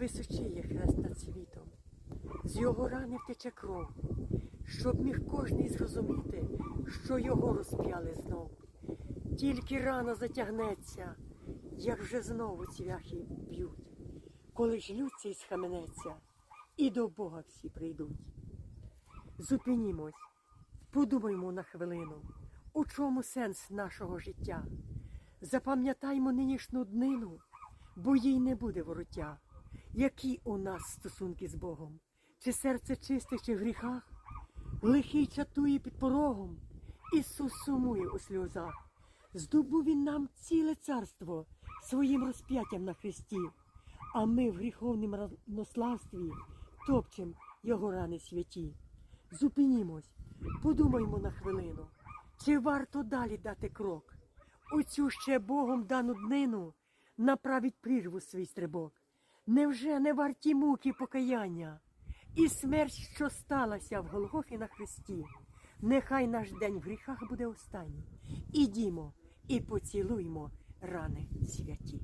Височіє хрест над світом, з його рани втече кров, щоб міг кожний зрозуміти, що його розп'яли знов. Тільки рано затягнеться, як вже знову цвяхи б'ють, коли ж лються і схаменеться, і до Бога всі прийдуть. Зупинімось, подумаймо на хвилину, у чому сенс нашого життя. Запам'ятаймо нинішню днину, бо їй не буде вороття. Які у нас стосунки з Богом? Чи серце чисте, чи в гріхах? Лихий чатує під порогом, Ісус сумує у сльозах. Здобув він нам ціле царство своїм розп'яттям на хресті, а ми в гріховнім равнославстві топчем його рани святі. Зупинімось, подумаймо на хвилину, чи варто далі дати крок? У цю ще Богом дану днину направить прірву свій стрибок. Невже не варті муки покаяння? І смерть, що сталася в Голгофі на Христі? нехай наш день в гріхах буде останній. Ідімо і поцілуймо рани святі.